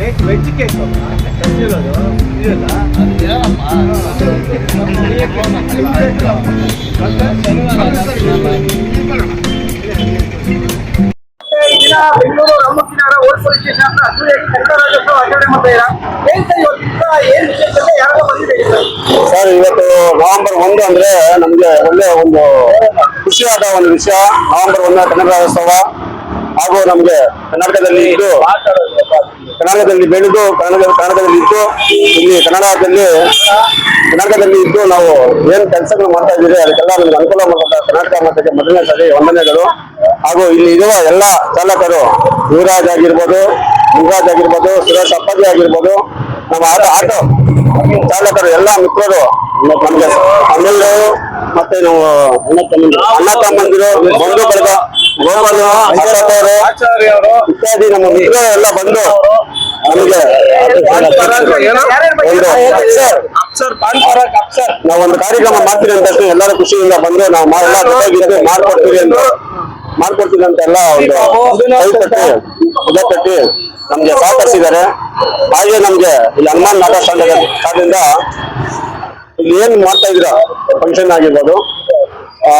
Veg cake Bengaluru ರಾಮಕಿನಾರ old police station ಹತ್ರ ಅದ್ದೂರಿಯಾಗಿ ಆಚರಣೆ ಸರ್, ಇವತ್ತು ಏನ್ ಸರ್ ಇವತ್ತು ನವೆಂಬರ್ ಒಂದು ಅಂದ್ರೆ ನಮಗೆ ಒಳ್ಳೆ ಒಂದು ಖುಷಿಯಾದ ಒಂದು ವಿಷಯ. ನವೆಂಬರ್ ಒಂದು ಕನ್ನಡ ರಾಜ್ಯೋತ್ಸವ ಹಾಗೂ ನಮ್ಗೆ ಕರ್ನಾಟಕದಲ್ಲಿ ಇದ್ದು ಕರ್ನಾಟಕದಲ್ಲಿ ಬೆಳೆದು ಕನ್ನಡ ಕನ್ನಡದಲ್ಲಿ ಇದ್ದು, ಇಲ್ಲಿ ಕನ್ನಡದಲ್ಲಿ ಕರ್ನಾಟಕದಲ್ಲಿ ಇದ್ದು ನಾವು ಏನ್ ಕೆಲಸಗಳು ಮಾಡ್ತಾ ಇದ್ದೀರಿ, ಅದಕ್ಕೆಲ್ಲ ನಮ್ಗೆ ಅನುಕೂಲ ಮಾಡಿದ ಕರ್ನಾಟಕ ಮಟ್ಟಕ್ಕೆ ಮೊದಲನೇ ಸರಿ ವಂದನೆಗಳು ಹಾಗೂ ಇಲ್ಲಿ ಇರುವ ಎಲ್ಲ ಚಾಲಕರು ಯುವರಾಜ್ ಆಗಿರ್ಬೋದು ಯುವರಾಜ್ ಆಗಿರ್ಬೋದು, ಸುರೇಶ್ ಅಪ್ಪಾಜಿ ಆಗಿರ್ಬೋದು, ನಮ್ಮ ಆಟೋ ಆಟೋ ಚಾಲಕರು ಎಲ್ಲ ಮಿತ್ರರು ನಮ್ಗೆ ತಮಿಳು ಮತ್ತೆ ನಾವು ಅಣ್ಣ ತಮ್ಮಂದಿರು ಬಂಧು ಬಳಗ ಆಚಾರ್ಯವರು ಇತ್ಯಾದಿ ನಮ್ಮ ಮಿತ್ರರು ಎಲ್ಲ ಬಂದು ನಮಗೆ ನಾವೊಂದು ಕಾರ್ಯಕ್ರಮ ಮಾಡ್ತೀವಿ ಅಂತ ಎಲ್ಲರೂ ಖುಷಿಯಿಂದ ಬಂದು ನಾವು ಮಾಡ್ಕೊಡ್ತೀವಿ ಅಂತ ಮಾಡ್ಕೊಡ್ತೀವಿ ಅಂತ ಎಲ್ಲ ಒಂದು ಕೈ ಕಟ್ಟಿ ತಟ್ಟಿ ನಮ್ಗೆ ಸಹಕರಿಸಿದ್ದಾರೆ. ಹಾಗೆ ನಮ್ಗೆ ಇಲ್ಲಿ ಹನುಮಾನ್ ನಾಟ ಇಲ್ಲಿ ಏನ್ ಮಾಡ್ತಾ ಇದ್ದೀರಾ? ಫಂಕ್ಷನ್ ಆಗಿರ್ಬೋದು. ಆ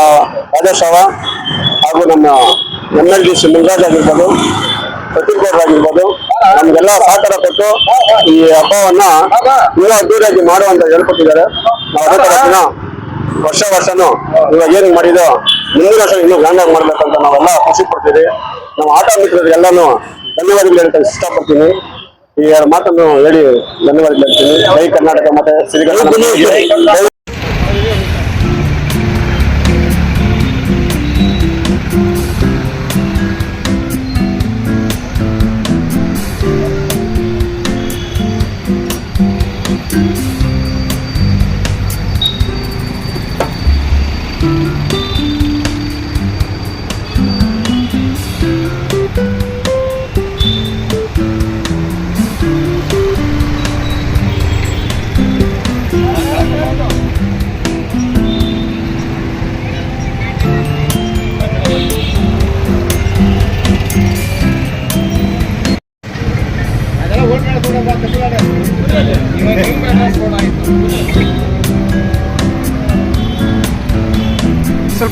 ರಾಜೇಶವ ಹಾಗೂ ನಮ್ಮ ಎಂ ಎಲ್ ಡಿ ಸಿ ಮುಂಗಾಜ್ ಆಗಿರ್ಬೋದು ಗೌಡ್ರು ಆಗಿರ್ಬೋದು ನಮ್ಗೆಲ್ಲ ಸಹಕಾರ ಕೊಟ್ಟು ಈ ಹಬ್ಬವನ್ನ ಇನ್ನೂ ಅದ್ದೂರಿಯಾಗಿ ಮಾಡುವಂತ ಹೇಳ್ಕೊಟ್ಟಿದ್ದಾರೆ. ನಾವು ಅದೇ ವರ್ಷ ವರ್ಷನೂ ಇವಾಗ ಏನ್ ಮಾಡಿದೋ, ಮುಂದಿನ ವರ್ಷ ಇನ್ನೂ ಗ್ರ್ಯಾಂಡ್ ಆಗಿ ಮಾಡ್ಬೇಕಂತ ನಾವೆಲ್ಲ ಖುಷಿ ಪಡ್ತೀವಿ ನಮ್ಮ ಆಟ ಮಿತ್ರರಿಗೆಲ್ಲಾನು ಧನ್ಯವಾದಗಳು ಹೇಳ್ತಾ ಇಷ್ಟಪಡ್ತೀನಿ. ಈ ಮಾತನ್ನು ಹೇಳಿ ಧನ್ಯವಾದಗಳು ಹೇಳ್ತೀನಿ. ಜೈ ಕರ್ನಾಟಕ ಮತ್ತೆ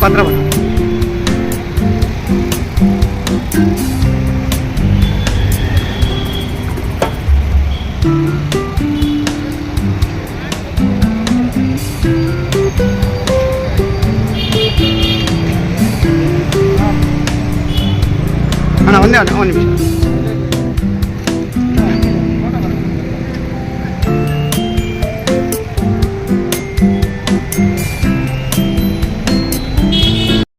ಶ್ರೀ ಸ್ವಲ್ಪ ಹತ್ರ ಬನ್ನಿ ಅಣ್ಣ ಒಂದೇ ಒಂದು ಒಂದು ನಿಮಿಷ